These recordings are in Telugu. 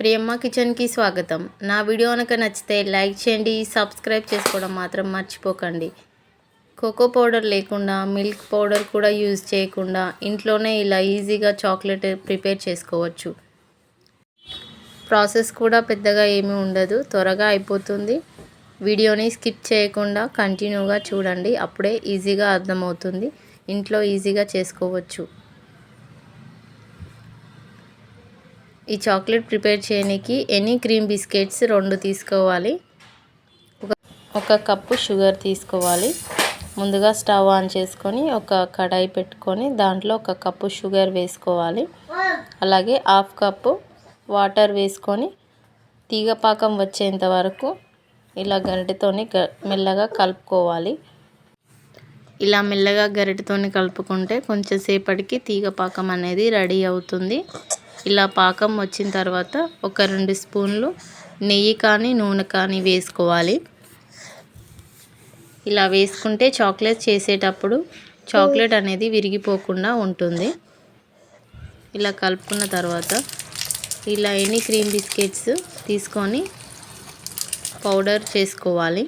ప్రియమ్మ కిచెన్కి స్వాగతం. నా వీడియో కనుక నచ్చితే లైక్ చేయండి సబ్స్క్రైబ్ చేసుకోవడం మాత్రం మర్చిపోకండి. కోకో పౌడర్ లేకుండా మిల్క్ పౌడర్ కూడా యూజ్ చేయకుండా ఇంట్లోనే ఇలా ఈజీగా చాక్లెట్ ప్రిపేర్ చేసుకోవచ్చు. ప్రాసెస్ కూడా పెద్దగా ఏమీ ఉండదు త్వరగా అయిపోతుంది. వీడియోని స్కిప్ చేయకుండా కంటిన్యూగా చూడండి అప్పుడే ఈజీగా అర్థమవుతుంది. ఇంట్లో ఈజీగా చేసుకోవచ్చు. ఈ చాక్లెట్ ప్రిపేర్ చేయడానికి ఎనీ క్రీమ్ బిస్కెట్స్ రెండు తీసుకోవాలి. ఒక ఒక కప్పు షుగర్ తీసుకోవాలి. ముందుగా స్టవ్ ఆన్ చేసుకొని ఒక కడాయి పెట్టుకొని దాంట్లో ఒక కప్పు షుగర్ వేసుకోవాలి. అలాగే హాఫ్ కప్పు వాటర్ వేసుకొని తీగపాకం వచ్చేంత వరకు ఇలా గరిటెతోని మెల్లగా కలుపుకోవాలి. ఇలా మెల్లగా గరిటెతోని కలుపుకుంటే కొంచెం సేపటికి తీగపాకం అనేది రెడీ అవుతుంది. ఇలా పాకం వచ్చిన తర్వాత ఒక రెండు స్పూన్లు నెయ్యి కానీ నూనె కానీ వేసుకోవాలి. ఇలా వేసుకుంటే చాక్లెట్ చేసేటప్పుడు చాక్లెట్ అనేది విరిగిపోకుండా ఉంటుంది. ఇలా కలుపుకున్న తర్వాత ఇలా ఎన్ని క్రీమ్ బిస్కెట్స్ తీసుకొని పౌడర్ చేసుకోవాలి.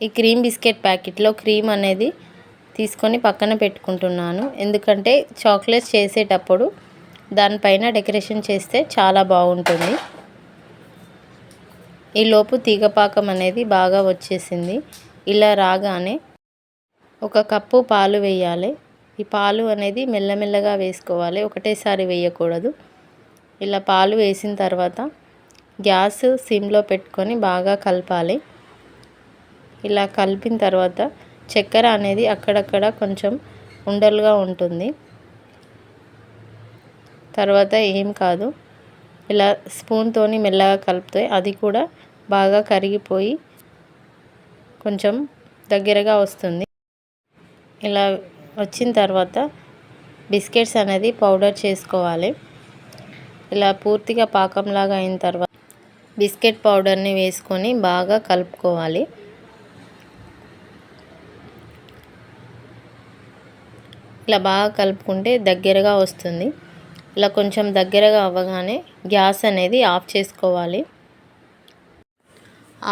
ఈ క్రీమ్ బిస్కెట్ ప్యాకెట్లో క్రీమ్ అనేది తీసుకొని పక్కన పెట్టుకుంటున్నాను. ఎందుకంటే చాక్లెట్స్ చేసేటప్పుడు దానిపైన డెకరేషన్ చేస్తే చాలా బాగుంటుంది. ఈలోపు తీగపాకం అనేది బాగా వచ్చేసింది. ఇలా రాగానే ఒక కప్పు పాలు వేయాలి. ఈ పాలు అనేది మెల్లమెల్లగా వేసుకోవాలి. ఒకటేసారి వేయకూడదు. ఇలా పాలు వేసిన తర్వాత గ్యాస్ సిమ్లో పెట్టుకొని బాగా కలపాలి. ఇలా కలిపిన తర్వాత చక్కెర అనేది అక్కడక్కడ కొంచెం ఉండలుగా ఉంటుంది. తర్వాత ఏం కాదు. ఇలా స్పూన్తోని మెల్లగా కలిపితే అది కూడా బాగా కరిగిపోయి కొంచెం దగ్గరగా వస్తుంది. ఇలా వచ్చిన తర్వాత బిస్కెట్స్ అనేది పౌడర్ చేసుకోవాలి. ఇలా పూర్తిగా పాకంలాగా అయిన తర్వాత బిస్కెట్ పౌడర్ని వేసుకొని బాగా కలుపుకోవాలి. ఇలా బాగా కలుపుకుంటే దగ్గరగా వస్తుంది. ఇలా కొంచెం దగ్గరగా అవ్వగానే గ్యాస్ అనేది ఆఫ్ చేసుకోవాలి.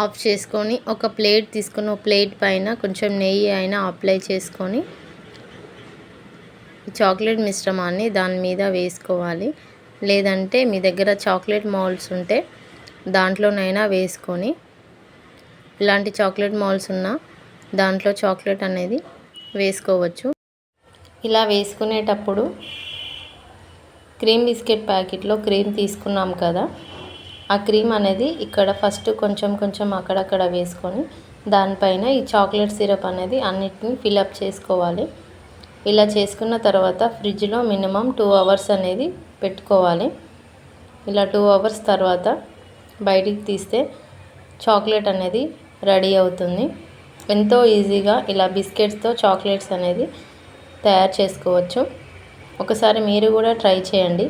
ఆఫ్ చేసుకొని ఒక ప్లేట్ తీసుకొని ఒక ప్లేట్ పైన కొంచెం నెయ్యి అయినా అప్లై చేసుకొని చాక్లెట్ మిశ్రమాన్ని దాని మీద వేసుకోవాలి. లేదంటే మీ దగ్గర చాక్లెట్ మాల్స్ ఉంటే దాంట్లోనైనా వేసుకొని ఇలాంటి చాక్లెట్ మాల్స్ ఉన్న దాంట్లో చాక్లెట్ అనేది వేసుకోవచ్చు. ఇలా వేసుకునేటప్పుడు క్రీమ్ బిస్కెట్ ప్యాకెట్లో క్రీమ్ తీసుకున్నాం కదా ఆ క్రీమ్ అనేది ఇక్కడ ఫస్ట్ కొంచెం కొంచెం అక్కడక్కడ వేసుకొని దానిపైన ఈ చాక్లెట్ సిరప్ అనేది అన్నిటిని ఫిలప్ చేసుకోవాలి. ఇలా చేసుకున్న తర్వాత ఫ్రిడ్జ్లో మినిమం టూ అవర్స్ అనేది పెట్టుకోవాలి. ఇలా టూ అవర్స్ తర్వాత బయటికి తీస్తే చాక్లెట్ అనేది రెడీ అవుతుంది. ఎంతో ఈజీగా ఇలా బిస్కెట్స్తో చాక్లెట్స్ అనేది తయారు చేసుకోవచ్చు. ఒకసారి మీరు కూడా ట్రై చేయండి.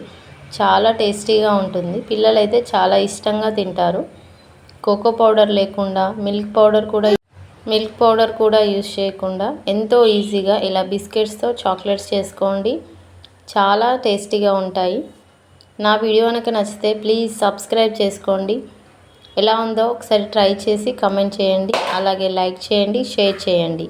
చాలా టేస్టీగా ఉంటుంది. పిల్లలైతే చాలా ఇష్టంగా తింటారు. కోకో పౌడర్ లేకుండా మిల్క్ పౌడర్ కూడా మిల్క్ పౌడర్ కూడా యూజ్ చేయకుండా ఎంతో ఈజీగా ఇలా బిస్కెట్స్తో చాక్లెట్స్ చేసుకోండి. చాలా టేస్టీగా ఉంటాయి. నా వీడియో కనుక నచ్చితే ప్లీజ్ సబ్స్క్రైబ్ చేసుకోండి. ఎలా ఉందో ఒకసారి ట్రై చేసి కమెంట్ చేయండి. అలాగే లైక్ చేయండి షేర్ చేయండి.